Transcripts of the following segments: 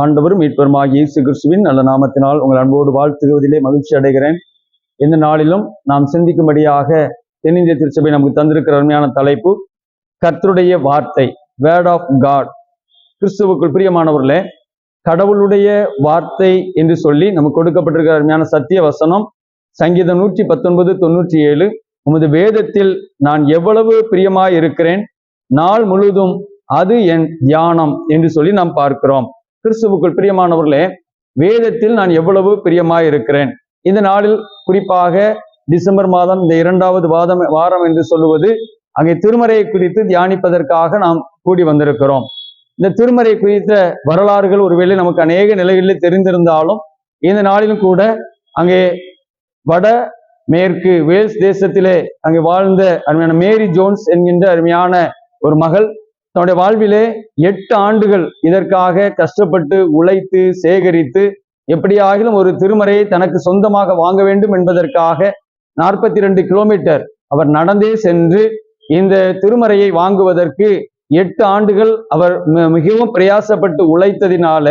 ஆண்டவரும் மீட்பருமாகிய இயேசு கிறிஸ்துவின் நல்ல நாமத்தினால் உங்கள் அன்போடு வாழ்த்துகுவதிலே மகிழ்ச்சி அடைகிறேன். இந்த நாளிலும் நாம் சிந்திக்கும்படியாக தென்னிந்திய திருச்சபை நமக்கு தந்திருக்கிற அருமையான தலைப்பு கர்த்தருடைய வார்த்தை வேர்ட் ஆஃப் காட் கிறிஸ்துவுக்குள் பிரியமானவர்களே கடவுளுடைய வார்த்தை என்று சொல்லி நமக்கு கொடுக்கப்பட்டிருக்கிற அருமையான சத்திய வசனம் சங்கீதம் நூற்றி பத்தொன்பது தொண்ணூற்றி ஏழு உமது வேதத்தில் நான் எவ்வளவு பிரியமாய் இருக்கிறேன் நாள் முழுதும் அது என் தியானம் என்று சொல்லி நாம் பார்க்கிறோம். கிறிஸ்துவுக்குள் பிரியமானவர்களே வேதத்தில் நான் எவ்வளவு பிரியமாய் இருக்கிறேன் இந்த நாளில் குறிப்பாக டிசம்பர் மாதம் இந்த இரண்டாவது வாதம் வாரம் என்று சொல்லுவது அங்கே திருமறையை குறித்து தியானிப்பதற்காக நாம் கூடி வந்திருக்கிறோம். இந்த திருமறை குறித்த வரலாறுகள் ஒருவேளை நமக்கு அநேக நிலைகளில் தெரிந்திருந்தாலும் இந்த நாளிலும் கூட அங்கே வட மேற்கு வேல்ஸ் தேசத்திலே அங்கே வாழ்ந்த அருமையான மேரி ஜோன்ஸ் என்கின்ற அருமையான ஒரு மகள் தன்னுடைய வாழ்விலே எட்டு ஆண்டுகள் இதற்காக கஷ்டப்பட்டு உழைத்து சேகரித்து எப்படியாகிலும் ஒரு திருமறையை தனக்கு சொந்தமாக வாங்க வேண்டும் என்பதற்காக நாற்பத்தி ரெண்டு கிலோமீட்டர் அவர் நடந்தே சென்று இந்த திருமறையை வாங்குவதற்கு எட்டு ஆண்டுகள் அவர் மிகவும் பிரயாசப்பட்டு உழைத்ததினால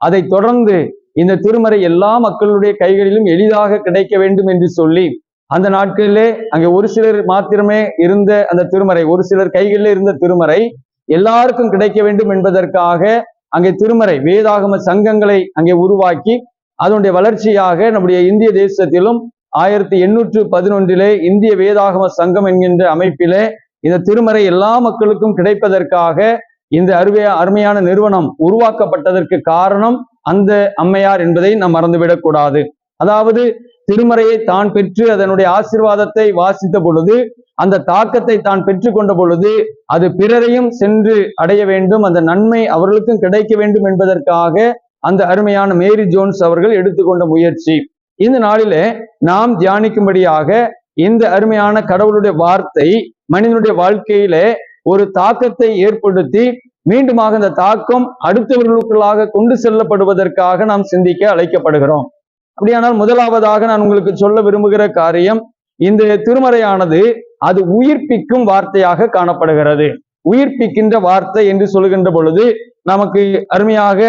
அதை தொடர்ந்து இந்த திருமறை எல்லா மக்களுடைய கைகளிலும் எளிதாக கிடைக்க வேண்டும் என்று சொல்லி அந்த நாட்களிலே அங்கே ஒரு சிலர் மாத்திரமே இருந்த அந்த திருமறை ஒரு சிலர் கைகளில் இருந்த திருமறை எல்லாருக்கும் கிடைக்க வேண்டும் என்பதற்காக அங்கே திருமறை வேதாகம சங்கங்களை அங்கே உருவாக்கி அதனுடைய வளர்ச்சியாக நம்முடைய இந்திய தேசத்திலும் ஆயிரத்தி எண்ணூற்று பதினொன்றிலே இந்திய வேதாகம சங்கம் என்கின்ற அமைப்பிலே இந்த திருமறை எல்லா மக்களுக்கும் கிடைப்பதற்காக இந்த அருமைய அருமையான நிறுவனம் உருவாக்கப்பட்டதற்கு காரணம் அந்த அம்மையார் என்பதை நாம் மறந்துவிடக்கூடாது. அதாவது திருமறையை தான் பெற்று அதனுடைய ஆசீர்வாதத்தை வாசித்த பொழுது அந்த தாக்கத்தை தான் பெற்றுக்கொண்ட பொழுது அது பிறரையும் சென்று அடைய வேண்டும் அந்த நன்மை அவர்களுக்கும் கிடைக்க வேண்டும் என்பதற்காக அந்த அருமையான மேரி ஜோன்ஸ் அவர்கள் எடுத்துக்கொண்ட முயற்சி. இந்த நாளிலே நாம் தியானிக்கும்படியாக இந்த அருமையான கடவுளுடைய வார்த்தை மனிதனுடைய வாழ்க்கையிலே ஒரு தாக்கத்தை ஏற்படுத்தி மீண்டுமாக அந்த தாக்கம் அடுத்தவர்களுக்குள்ளாக கொண்டு செல்லப்படுவதற்காக நாம் சிந்திக்க அழைக்கப்படுகிறோம். அப்படியானால் முதலாவதாக நான் உங்களுக்கு சொல்ல விரும்புகிற காரியம் இந்த திருமறையானது அது உயிர்ப்பிக்கும் வார்த்தையாக காணப்படுகிறது. உயிர்ப்பிக்கின்ற வார்த்தை என்று சொல்லுகின்ற பொழுது நமக்கு அருமையாக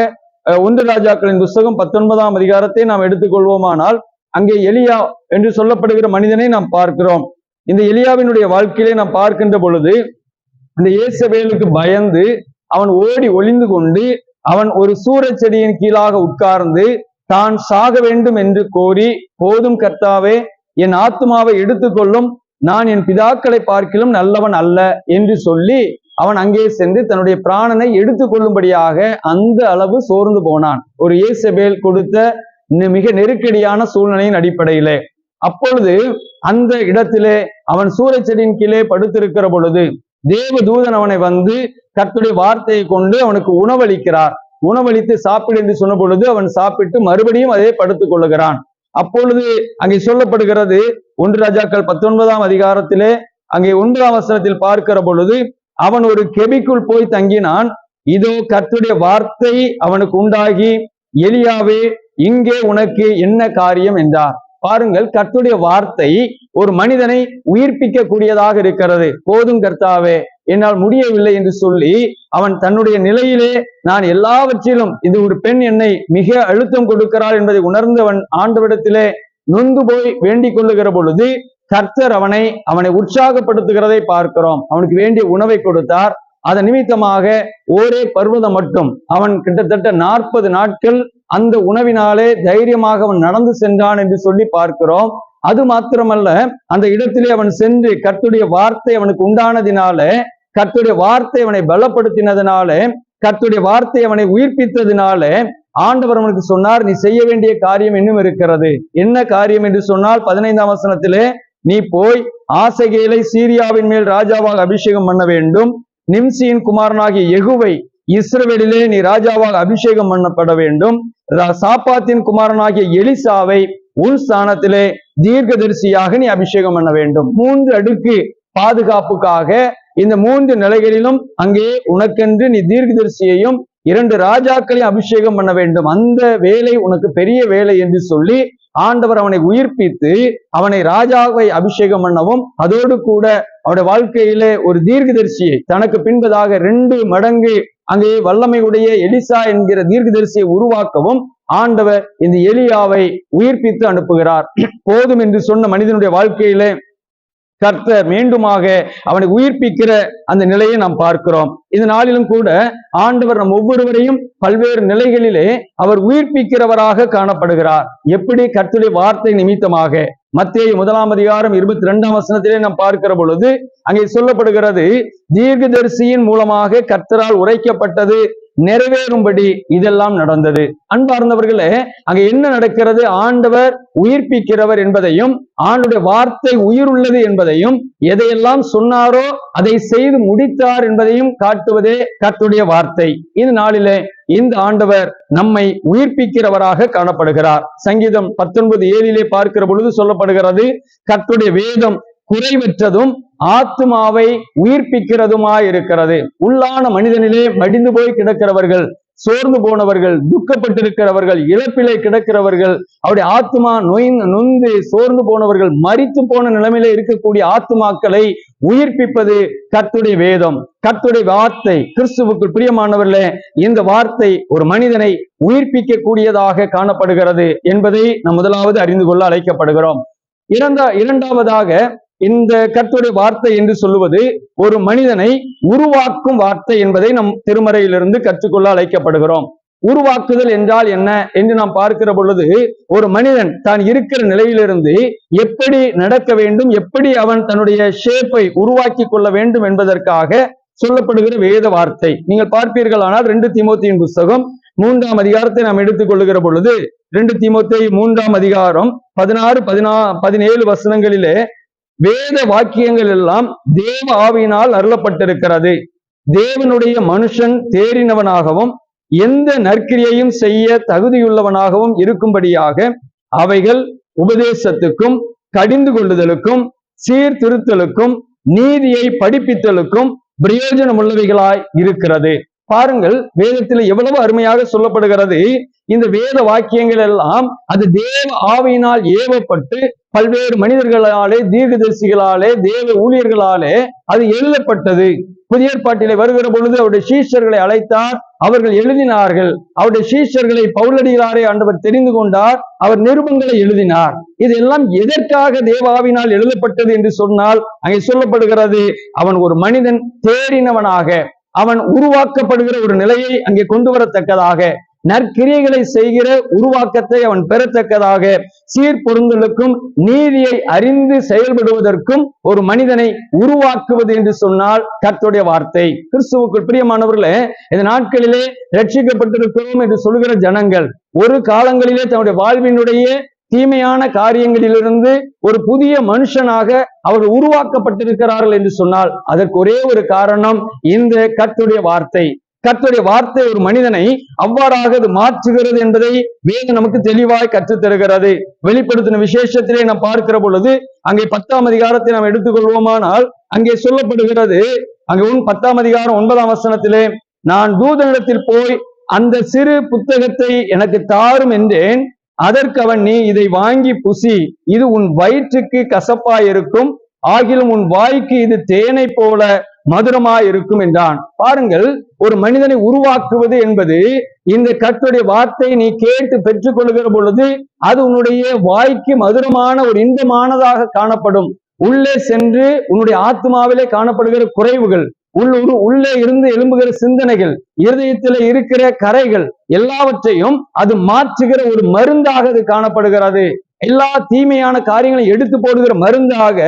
ஒன்று ராஜாக்களின் புஸ்தகம் பத்தொன்பதாம் அதிகாரத்தை நாம் எடுத்துக்கொள்வோமானால் அங்கே எலியா என்று சொல்லப்படுகிற மனிதனை நாம் பார்க்கிறோம். இந்த எலியாவினுடைய வாழ்க்கையிலே நாம் பார்க்கின்ற பொழுது இந்த இயேசபேலுக்கு பயந்து அவன் ஓடி ஒளிந்து கொண்டு அவன் ஒரு சூரச் செடியின் கீழாக உட்கார்ந்து தான் சாக வேண்டும் என்று கோரி போதும் கர்த்தாவே என் ஆத்துமாவை எடுத்துக்கொள்ளும் நான் என் பிதாக்களை பார்க்கிலும் நல்லவன் அல்ல என்று சொல்லி அவன் அங்கே சென்று தன்னுடைய பிராணனை எடுத்துக்கொள்ளும்படியாக அந்த அளவு சோர்ந்து போனான். ஒரு இயேசபேல் கொடுத்த மிக நெருக்கடியான சூழ்நிலையின் அடிப்படையிலே. அப்பொழுது அந்த இடத்திலே அவன் சூரச் செடியின் கீழே படுத்திருக்கிற பொழுது தேவ தூதன் அவனை வந்து கர்த்துடைய வார்த்தையை கொண்டு அவனுக்கு உணவளிக்கிறார். உணவளித்து சாப்பிடு என்று சொன்ன பொழுது அவன் சாப்பிட்டு மறுபடியும் அதே படுத்துக் கொள்ளுகிறான். அப்பொழுது அங்கே சொல்லப்படுகிறது ஒன்று ராஜாக்கள் பத்தொன்பதாம் அதிகாரத்திலே அங்கே ஒன்று வசனத்தில் பார்க்கிற பொழுது அவன் ஒரு கெபிக்குள் போய் தங்கினான். இதோ கர்த்துடைய வார்த்தை அவனுக்கு உண்டாகி எலியாவே இங்கே உனக்கு என்ன காரியம் என்றார். பாருங்கள் கர்த்துடைய வார்த்தை ஒரு மனிதனை உயிர்ப்பிக்க கூடியதாக இருக்கிறது. போதும் கர்த்தாவே என்னால் முடியவில்லை என்று சொல்லி அவன் தன்னுடைய நிலையிலே நான் எல்லாவற்றிலும் இது ஒரு பெண் என்னை மிக அழுத்தம் கொடுக்கிறாள் என்பதை உணர்ந்தவன் ஆண்டவிடத்திலே நொந்து போய் வேண்டிக் கொள்ளுகிற பொழுது கர்த்தர் அவனை அவனை உற்சாகப்படுத்துகிறதை பார்க்கிறோம். அவனுக்கு வேண்டிய உணவை கொடுத்தார். அதன் நிமித்தமாக ஒரே பர்வதம் மட்டும். அவன் கிட்டத்தட்ட நாற்பது நாட்கள் அந்த உணவினாலே தைரியமாக அவன் நடந்து சென்றான் என்று சொல்லி பார்க்கிறோம். அது மாத்திரமல்ல அந்த இடத்திலே அவன் சென்று கர்த்தருடைய வார்த்தை அவனுக்கு உண்டானதினால கர்த்தருடைய வார்த்தை அவனை பலப்படுத்தினதுனால கர்த்தருடைய வார்த்தை அவனை உயிர்ப்பித்ததினால ஆண்டவர் அவனுக்கு சொன்னார் நீ செய்ய வேண்டிய காரியம் இன்னும் இருக்கிறது. என்ன காரியம்? என்று சொன்னால் பதினைந்தாம் வசனத்திலே நீ போய் ஆசைகளை சீரியாவின் மேல் ராஜாவாக அபிஷேகம் பண்ண வேண்டும். நிம்சியின் குமாரனாகிய எகுவை இஸ்ரவேலிலே நீ ராஜாவாக அபிஷேகம் பண்ணப்பட வேண்டும். சாப்பாத்தின் குமாரனாகிய எலிசாவை உன் ஸ்தானத்திலே தீர்க்கதரிசியாக நீ அபிஷேகம் பண்ண வேண்டும். மூன்று அடுக்கு பாதுகாப்புக்காக இந்த மூன்று நிலைகளிலும் அங்கே உனக்கென்று நீ தீர்க்கதரிசியையும் இரண்டு ராஜாக்களையும் அபிஷேகம் பண்ண வேண்டும். அந்த வேலை உனக்கு பெரிய வேலை என்று சொல்லி ஆண்டவர் அவனை உயிர்ப்பித்து அவனை ராஜாவை அபிஷேகம் பண்ணவும் அதோடு கூட அவருடைய வாழ்க்கையிலே ஒரு தீர்க்கதரிசியை தனக்கு பின்பதாக ரெண்டு மடங்கு அங்கே வல்லமையுடைய எலிசா என்கிற தீர்க்கதரிசியை உருவாக்கவும் ஆண்டவர் இந்த எலியாவை உயிர்ப்பித்து அனுப்புகிறார். போதும் என்று சொன்ன மனிதனுடைய வாழ்க்கையிலே கர்த்தர் மீண்டுமாக அவனை உயிர்ப்பிக்கிற அந்த நிலையை நாம் பார்க்கிறோம். இந்த நாளிலும் கூட ஆண்டவர் நம் ஒவ்வொருவரையும் பல்வேறு நிலைகளிலே அவர் உயிர்ப்பிக்கிறவராக காணப்படுகிறார். எப்படி? கர்த்தருடைய வார்த்தை நிமித்தமாக. மத்திய முதலாம் அதிகாரம் இருபத்தி ரெண்டாம் வசனத்திலே நாம் பார்க்கிற பொழுது அங்கே சொல்லப்படுகிறது தீர்க்கதரிசியின் மூலமாக கர்த்தரால் உரைக்கப்பட்டது. நிறைவேறும்படி இதெல்லாம் நடந்தது. அன்பார்ந்தவர்களே அங்க என்ன நடக்கிறது? ஆண்டவர் உயிர்ப்பிக்கிறவர் என்பதையும் ஆண்டுடைய வார்த்தை உயிர் உள்ளது என்பதையும் எதையெல்லாம் சொன்னாரோ அதை செய்து முடித்தார் என்பதையும் காட்டுவதே கத்துடைய வார்த்தை. இந்த நாளிலே இந்த ஆண்டவர் நம்மை உயிர்ப்பிக்கிறவராக காணப்படுகிறார். சங்கீதம் பத்தொன்பது ஏழிலே பார்க்கிற பொழுது சொல்லப்படுகிறது கத்துடைய வேதம் குறைவற்றதும் ஆத்மாவை உயிர்ப்பிக்கிறதுமா இருக்கிறது உள்ளான மனிதனிலே மடிந்து போய் கிடக்கிறவர்கள் சோர்ந்து போனவர்கள் துக்கப்பட்டிருக்கிறவர்கள் இழப்பிலே கிடக்கிறவர்கள் அவருடைய ஆத்மா நொய் நொந்து சோர்ந்து போனவர்கள் மறித்து போன நிலைமையில இருக்கக்கூடிய ஆத்மாக்களை உயிர்ப்பிப்பது கத்துடைய வேதம் கத்துடைய வார்த்தை. கிறிஸ்துவுக்கு பிரியமானவர்களே இந்த வார்த்தை ஒரு மனிதனை உயிர்ப்பிக்க கூடியதாக காணப்படுகிறது என்பதை நாம் முதலாவது அறிந்து கொள்ள அழைக்கப்படுகிறோம். இரண்டா இரண்டாவதாக இந்த கர்த்தருடைய வார்த்தை என்று சொல்லுவது ஒரு மனிதனை உருவாக்கும் வார்த்தை என்பதை நம் திருமறையிலிருந்து கற்றுக்கொள்ள அழைக்கப்படுகிறோம். உருவாக்குதல் என்றால் என்ன என்று நாம் பார்க்கிற பொழுது ஒரு மனிதன் தான் இருக்கிற நிலையிலிருந்து எப்படி நடக்க வேண்டும் எப்படி அவன் தன்னுடைய ஷேப்பை உருவாக்கி கொள்ள வேண்டும் என்பதற்காக சொல்லப்படுகிற வேத வார்த்தை. நீங்கள் பார்ப்பீர்கள் ஆனால் ரெண்டு திமுத்தியின் புஸ்தகம் மூன்றாம் அதிகாரத்தை நாம் எடுத்துக் கொள்ளுகிற பொழுது ரெண்டு திமுத்தை மூன்றாம் அதிகாரம் பதினாறு பதினா பதினேழு வசனங்களிலே வேத வாக்கியங்கள் எல்லாம் தேவ ஆவியினால் அருளப்பட்டிருக்கிறது. தேவனுடைய மனுஷன் தேறினவனாகவும் எந்த நற்கிரியையும் செய்ய தகுதியுள்ளவனாகவும் இருக்கும்படியாக அவைகள் உபதேசத்துக்கும் கடிந்து கொள்ளுதலுக்கும் சீர்திருத்தலுக்கும் நீதியை படிப்பித்தலுக்கும் பிரயோஜனமுள்ளவைகளாய் இருக்கிறது. பாருங்கள் வேதத்தில் எவ்வளவு அருமையாக சொல்லப்படுகிறது. இந்த வேத வாக்கியங்கள் எல்லாம் அது தேவ ஆவியினால் ஏவப்பட்டு பல்வேறு மனிதர்களாலே தீர்க்கதரிசிகளாலே தேவ ஊழியர்களாலே அது எழுதப்பட்டது. புதிய ஏற்பாட்டிலே வருகிற பொழுது அவருடைய சீஷர்களை அழைத்தார். அவர்கள் எழுதினார்கள். அவருடைய சீஷர்களை பவுலடிகளாரே ஆண்டவர் தெரிந்து கொண்டார். அவர் நிருபங்களை எழுதினார். இதெல்லாம் எதற்காக தேவாவினால் எழுதப்பட்டது என்று சொன்னால் அங்கே சொல்லப்படுகிறது அவன் ஒரு மனிதன் தேறினவனாக. அவன் உருவாக்கப்படுகிற ஒரு நிலையை அங்கே கொண்டு வரத்தக்கதாக. நற்கிரியைகளை செய்கிற உருவாக்கத்தை அவன் பெறத்தக்கதாக சீர்பொருந்தலுக்கும் நீதியை அறிந்து செயல்படுவதற்கும் ஒரு மனிதனை உருவாக்குவது என்று சொன்னால் கர்த்துடைய வார்த்தை. கிறிஸ்துவுக்குள் பிரியமானவர்களே இந்த நாட்களிலே ரட்சிக்கப்பட்டிருக்கிறோம் என்று சொல்லுகிற ஜனங்கள் ஒரு காலங்களிலே தன்னுடைய வாழ்வினுடைய தீமையான காரியங்களிலிருந்து ஒரு புதிய மனுஷனாக அவர்கள் உருவாக்கப்பட்டிருக்கிறார்கள் என்று சொன்னால் அதற்கு ஒரே ஒரு காரணம் இந்த கத்துடைய வார்த்தை. கர்த்தருடைய வார்த்தை ஒரு மனிதனை அவ்வாறாக அது மாற்றுகிறது என்பதை வேதம் நமக்கு தெளிவாய் கற்றுத்தருகிறது. வெளிப்படுத்தின விசேஷத்திலே நாம் பார்க்கிற பொழுது அங்கே பத்தாம் அதிகாரத்தை நாம் எடுத்துக்கொள்வோமானால் அங்கே சொல்லப்படுகிறது அங்கே உன் பத்தாம் அதிகாரம் ஒன்பதாம் வசனத்திலே நான் தூதனிடத்தில் போய் அந்த சிறு புத்தகத்தை எனக்கு தாரும் என்றேன். அதற்கு அவன் நீ இதை வாங்கி புசி இது உன் வயிற்றுக்கு கசப்பாயிருக்கும் ஆகிலும் உன் வாய்க்கு இது தேனை போல மதுரமாய் இருக்கும் என்றான். பாருங்கள் ஒரு மனிதனை உருவாக்குவது என்பது இந்த கத்துடைய வார்த்தை நீ கேட்டு பெற்றுக்கொள்கிற பொழுது அது உன்னுடைய வாய்க்கு மதுரமான ஒரு இன்பமானதாக காணப்படும். உள்ளே சென்று உன்னுடைய ஆத்மாவிலே காணப்படுகிற குறைவுகள் உள்ளூர் உள்ளே இருந்து எழும்புகிற சிந்தனைகள் இருதயத்தில் இருக்கிற கரைகள் எல்லாவற்றையும் அது மாற்றுகிற ஒரு மருந்தாக அது காணப்படுகிறது. எல்லா தீமையான காரியங்களையும் எடுத்து போடுகிற மருந்தாக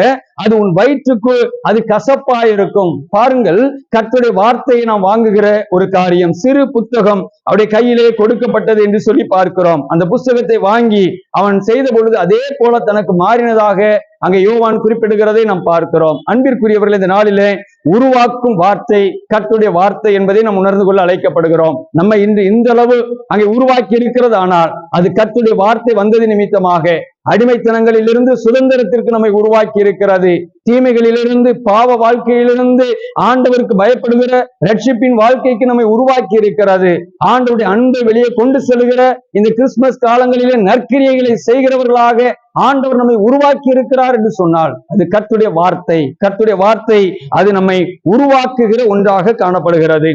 அது உன் வயிற்றுக்கு அது கசப்பாயிருக்கும். பாருங்கள் கத்துடைய வார்த்தையை நாம் வாங்குகிற ஒரு காரியம். சிறு புத்தகம் அவருடைய கையிலே கொடுக்கப்பட்டது என்று சொல்லி பார்க்கிறோம். அந்த புஸ்தகத்தை வாங்கி அவன் செய்த பொழுது அதே போல தனக்கு மாறினதாக அங்கே யோவான் குறிப்பிடுகிறதை நாம் பார்க்கிறோம். அன்பிற்குரியவர்கள் இந்த நாளிலே உருவாக்கும் வார்த்தை கர்த்துடைய வார்த்தை என்பதை நாம் உணர்ந்து கொள்ள அழைக்கப்படுகிறோம். நம்ம இன்று இந்த அளவு அங்கே உருவாக்கி இருக்கிறது ஆனால் அது கர்த்துடைய வார்த்தை வந்தது நிமித்தமாக. அடிமைத்தனங்களிலிருந்து சுதந்திரத்திற்கு நம்மை உருவாக்கி இருக்கிறது. தீமைகளிலிருந்து பாவ வாழ்க்கையிலிருந்து ஆண்டவருக்கு பயப்படுகிற ரட்சிப்பின் வாழ்க்கைக்கு நம்மை உருவாக்கி இருக்கிறது. ஆண்டவருடைய அன்பை வெளியே கொண்டு செல்கிற இந்த கிறிஸ்துமஸ் காலங்களிலே நற்கிரியைகளை செய்கிறவர்களாக ஆண்டவர் நம்மை உருவாக்கி இருக்கிறார் என்று சொன்னால் அது கர்த்துடைய வார்த்தை. கர்த்துடைய வார்த்தை அது நம்மை உருவாக்குகிற ஒன்றாக காணப்படுகிறது.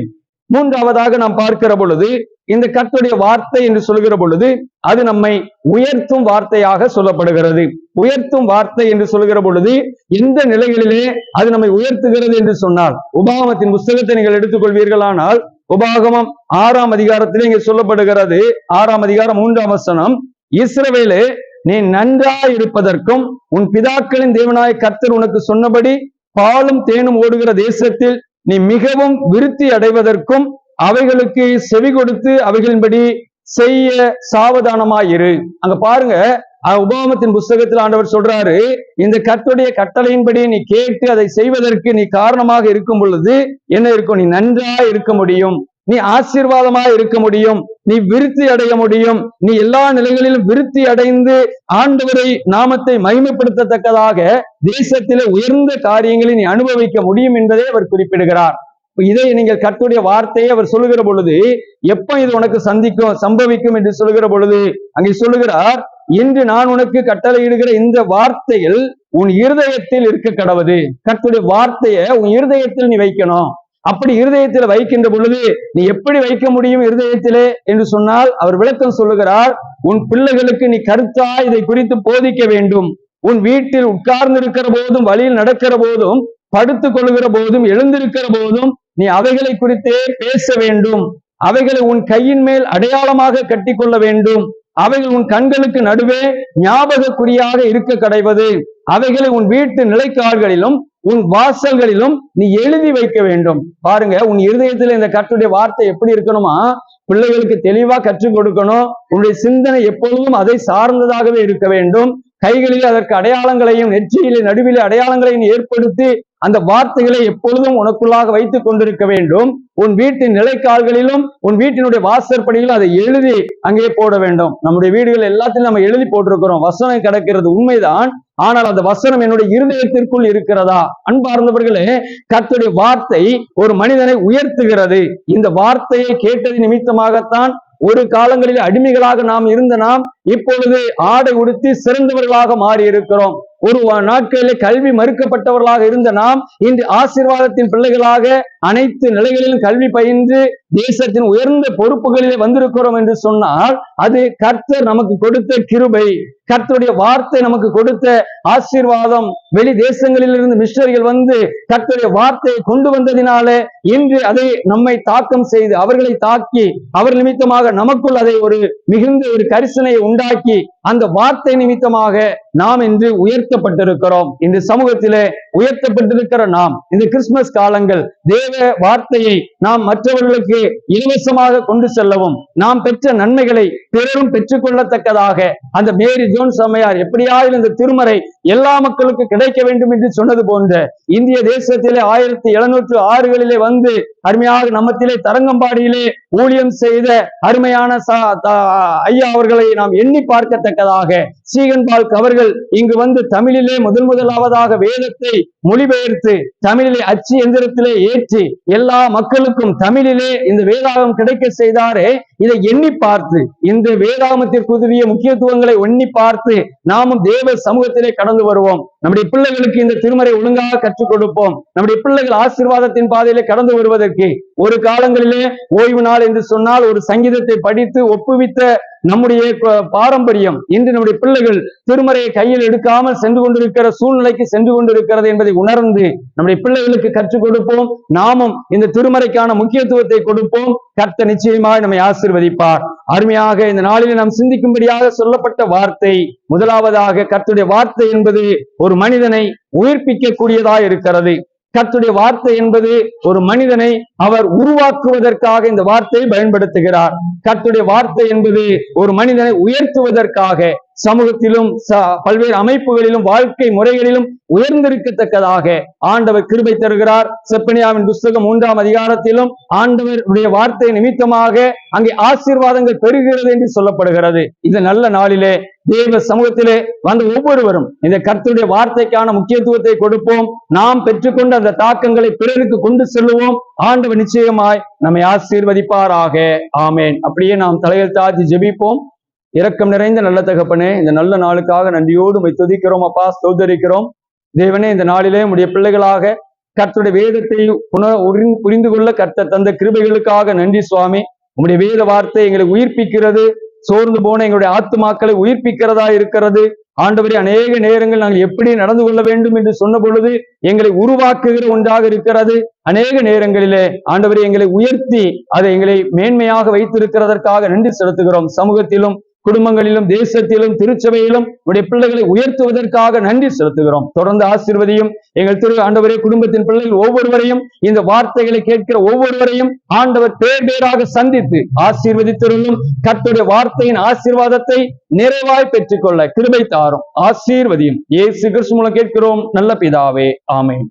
மூன்றாவதாக நாம் பார்க்கிற பொழுது இந்த கத்துடைய வார்த்தை என்று சொல்கிற பொழுது அது நம்மை உயர்த்தும் வார்த்தையாக சொல்லப்படுகிறது. உயர்த்தும் வார்த்தை என்று சொல்கிற பொழுது எந்த நிலைகளிலே அது நம்மை உயர்த்துகிறது என்று சொன்னால் உபாகமத்தின் புஸ்தகத்தை நீங்கள் எடுத்துக்கொள்வீர்களானால் உபாகமம் ஆறாம் அதிகாரத்திலே இங்கே சொல்லப்படுகிறது. ஆறாம் அதிகாரம் மூன்றாம் வசனம் இஸ்ரவேலே நீ நன்றாய் இருப்பதற்கும் உன் பிதாக்களின் தேவனாய கர்த்தர் உனக்கு சொன்னபடி பாலும் தேனும் ஓடுகிற தேசத்தில் நீ மிகவும் விருத்தி அடைவதற்கும் அவைகளுக்கு செவி கொடுத்து அவைகளின்படி செய்ய சாவதானமாயிரு. அங்க பாருங்க அஹ் புஸ்தகத்தில் ஆண்டவர் சொல்றாரு இந்த கத்துடைய கட்டளையின்படி நீ கேட்டு அதை செய்வதற்கு நீ காரணமாக இருக்கும் பொழுது என்ன இருக்கும்? நீ நன்றா இருக்க முடியும். நீ ஆசீர்வாதமா இருக்க முடியும். நீ விருத்தி அடைய முடியும். நீ எல்லா நிலைகளிலும் விருத்தி அடைந்து ஆண்டவரை நாமத்தை மகிமைப்படுத்தத்தக்கதாக தேசத்திலே உயர்ந்த காரியங்களை நீ அனுபவிக்க முடியும் என்பதை அவர் குறிப்பிடுகிறார். இதை நீங்கள் கத்துடைய வார்த்தையை அவர் சொல்லுகிற பொழுது எப்ப இது உனக்கு சந்திக்கும் சம்பவிக்கும் என்று சொல்லுகிற பொழுது அங்கே சொல்லுகிறார் இன்று நான் உனக்கு கட்டளையிடுகிற இந்த வார்த்தையில் உன் இருதயத்தில் இருக்க கடவுது. கத்துடைய வார்த்தையை உன் இருதயத்தில் நீ வைக்கணும். அப்படி இருதயத்தில் வைக்கின்ற பொழுது நீ எப்படி வைக்க முடியும் இருதயத்திலே என்று சொன்னால் அவர் விளக்கம் சொல்லுகிறார் உன் பிள்ளைகளுக்கு நீ கருத்தா இதை குறித்து போதிக்க வேண்டும். உன் வீட்டில் உட்கார்ந்து இருக்கிற போதும் வழியில் நடக்கிற போதும் படுத்துக் கொள்கிற போதும் எழுந்திருக்கிற போதும் நீ அவைகளை குறித்தே பேச வேண்டும். அவைகளை உன் கையின் மேல் அடையாளமாக கட்டி கொள்ள வேண்டும். அவைகள் உன் கண்களுக்கு நடுவே ஞாபக குறியாக இருக்க கடைவது. அவைகளை உன் வீட்டு நிலைக்கால்களிலும் உன் வாசல்களிலும் நீ எழுதி வைக்க வேண்டும். பாருங்க உன் இருதயத்துல இந்த கற்றுடைய வார்த்தை எப்படி இருக்கணுமா? பிள்ளைகளுக்கு தெளிவா கற்றுக் கொடுக்கணும். உன்னுடைய சிந்தனை எப்பொழுதும் அதை சார்ந்ததாகவே இருக்க வேண்டும். கைகளில் அதற்கு அடையாளங்களையும் நெற்றியிலே நடுவிலே அடையாளங்களையும் ஏற்படுத்தி அந்த வார்த்தைகளை எப்பொழுதும் உனக்குள்ளாக வைத்துக் கொண்டிருக்க வேண்டும். உன் வீட்டின் நிலைக்கால்களிலும் உன் வீட்டினுடைய வாசற்படியிலும் அதை எழுதி அங்கே போட வேண்டும். நம்முடைய வீடுகள் எல்லாத்தையும் நம்ம எழுதி போட்டிருக்கிறோம். வசனம் கிடக்கிறது உண்மைதான். ஆனால் அந்த வசனம் என்னுடைய இருதயத்திற்குள் இருக்கிறதா? அன்பார்ந்தவர்களே கத்துடைய வார்த்தை ஒரு மனிதனை உயர்த்துகிறது. இந்த வார்த்தையை கேட்டது நிமித்தமாகத்தான் ஒரு காலங்களில் அடிமைகளாக நாம் இருந்த நாம் இப்பொழுது ஆடை உடுத்தி சிறந்தவர்களாக மாறி இருக்கிறோம் ஒரு நாட்களிலே கல்வி மறுக்கப்பட்டவர்களாக இருந்த நாம் இன்று ஆசீர்வாதத்தின் பிள்ளைகளாக அனைத்து நிலைகளிலும் கல்வி பயின்று தேசத்தின் உயர்ந்த பொறுப்புகளிலே வந்திருக்கிறோம் என்று சொன்னால் அது கர்த்தர் நமக்கு கொடுத்த கிருபை. கர்த்தருடைய வார்த்தை நமக்கு கொடுத்த ஆசீர்வாதம் வெளி தேசங்களில் இருந்து மிஷனரிகள் வந்து கர்த்தருடைய வார்த்தையை கொண்டு வந்ததினாலே இன்று அதை நம்மை தாக்கம் செய்து அவர்களை தாக்கி அவர் நிமித்தமாக நமக்குள் அதை ஒரு மிகுந்த ஒரு கரிசனையை உண்டாக்கி அந்த வார்த்தை நிமித்தமாக நாம் இன்று உயர்த்தப்பட்டிருக்கிறோம். இந்த சமூகத்திலே உயர்த்தப்பட்டிருக்கிற நாம் இந்த கிறிஸ்துமஸ் காலங்கள் தேவ வார்த்தையை நாம் மற்றவர்களுக்கு இலவசமாக கொண்டு செல்லவும் நாம் பெற்ற நன்மைகளை பிறரும் பெற்றுக்கொள்ளத்தக்கதாக அந்த மேரி ஜோ சிவன் சமையார் எப்படியாவது இந்த திருமறை எல்லா மக்களுக்கும் கிடைக்க வேண்டும் என்று சொன்னது போன்ற இந்திய தேசத்திலே ஆயிரத்தி எழுநூற்று ஆறுகளிலே வந்து அருமையாக நம்மத்திலே தரங்கம்பாடியிலே ஊழியம் செய்த அருமையான ஐயா அவர்களை நாம் எண்ணி பார்க்கத்தக்கதாக சீகன் பால்க் அவர்கள் இங்கு வந்து தமிழிலே முதல் முதலாவதாக வேதத்தை மொழிபெயர்த்து தமிழிலே அச்சு எந்திரத்திலே ஏற்றி எல்லா மக்களுக்கும் தமிழிலே இந்த வேதாகம் கிடைக்க செய்தாரே இதை எண்ணி பார்த்து இந்த வேதாகமத்திற்கு உதவிய முக்கியத்துவங்களை எண்ணி பார்த்து நாமும் தேவ சமூகத்திலே கடந்து வருவோம். நம்முடைய பிள்ளைகளுக்கு இந்த திருமறை ஒழுங்காக கற்றுக் கொடுப்போம். நம்முடைய பிள்ளைகள் ஆசீர்வாதத்தின் பாதையிலே கடந்து வருவதற்கு ஒரு காலங்களிலே ஓய்வு நாள் என்று சொன்னால் ஒரு சங்கீதத்தை படித்து ஒப்புவித்த நம்முடைய பாரம்பரியம் இன்று நம்முடைய பிள்ளைகள் திருமறையை கையில் எடுக்காமல் சென்று கொண்டிருக்கிற சூழ்நிலைக்கு சென்று கொண்டிருக்கிறது என்பதை உணர்ந்து நம்முடைய பிள்ளைகளுக்கு கற்றுக் கொடுப்போம். நாமும் இந்த திருமறைக்கான முக்கியத்துவத்தை கொடுப்போம். கர்த்த நிச்சயமாய் நம்மை ஆசீர்வதிப்பார். அருமையாக இந்த நாளில் நாம் சிந்திக்கும்படியாக சொல்லப்பட்ட வார்த்தை முதலாவதாக கர்த்துடைய வார்த்தை என்பது ஒரு மனிதனை உயிர்ப்பிக்க கூடியதா இருக்கிறது. கத்துடைய வார்த்தை என்பது ஒரு மனிதனை அவர் உருவாக்குவதற்காக இந்த வார்த்தையை பயன்படுத்துகிறார். கத்துடைய வார்த்தை என்பது ஒரு மனிதனை உயர்த்துவதற்காக சமூகத்திலும் ச- பல்வேறு அமைப்புகளிலும் வாழ்க்கை முறைகளிலும் உயர்ந்திருக்கத்தக்கதாக ஆண்டவர் கிருபை தருகிறார். செப்பனியாவின் புஸ்தகம் மூன்றாம் அதிகாரத்திலும் ஆண்டவருடைய வார்த்தை நிமித்தமாக அங்கே ஆசீர்வாதங்கள் பெறுகிறது என்று சொல்லப்படுகிறது. இந்த நல்ல நாளிலே தேவ சமூகத்திலே வந்த ஒவ்வொருவரும் இந்த கர்த்தருடைய வார்த்தைக்கான முக்கியத்துவத்தை கொடுப்போம். நாம் பெற்றுக்கொண்ட அந்த தாக்கங்களை பிறருக்கு கொண்டு செல்லுவோம். ஆண்டவர் நிச்சயமாய் நம்மை ஆசீர்வதிப்பாராக. ஆமேன். அப்படியே நாம் தலையில் தாழ்த்தி ஜெபிப்போம். இரக்கம் நிறைந்த நல்ல தகப்பனே இந்த நல்ல நாளுக்காக நன்றியோடு உமை துதிக்கிறோம் அப்பா சௌதரிக்கிறோம் தேவனே இந்த நாளிலே உடைய பிள்ளைகளாக கர்த்தருடைய வேதத்தை புன புரிந்து கொள்ள கர்த்தர் தந்த கிருபைகளுக்காக நன்றி சுவாமி. உங்களுடைய வேத வார்த்தை எங்களை உயிர்ப்பிக்கிறது சோர்ந்து போன எங்களுடைய ஆத்துமாக்களை உயிர்ப்பிக்கிறதா இருக்கிறது. ஆண்டவரே அநேக நேரங்கள் நாங்கள் எப்படி நடந்து கொள்ள வேண்டும் என்று சொன்ன பொழுது எங்களை உருவாக்குகிற ஒன்றாக இருக்கிறது. அநேக நேரங்களிலே ஆண்டவரே எங்களை உயர்த்தி அதை எங்களை மேன்மையாக வைத்திருக்கிறதற்காக நன்றி செலுத்துகிறோம். சமூகத்திலும் குடும்பங்களிலும் தேசத்திலும் திருச்சபையிலும் உடைய பிள்ளைகளை உயர்த்துவதற்காக நன்றி செலுத்துகிறோம். தொடர்ந்து ஆசிர்வதியும். எங்கள் திரு ஆண்டவரே குடும்பத்தின் பிள்ளைகள் ஒவ்வொருவரையும் இந்த வார்த்தைகளை கேட்கிற ஒவ்வொருவரையும் ஆண்டவர் பேர் பேராக சந்தித்து ஆசீர்வதித்திருந்தும் கத்துடைய வார்த்தையின் ஆசீர்வாதத்தை நிறைவாய் பெற்றுக்கொள்ள கிருபை தாரும். ஆசீர்வதியும். இயேசு கிறிஸ்து மூலம் கேட்கிறோம். நல்ல பிதாவே ஆமேன்.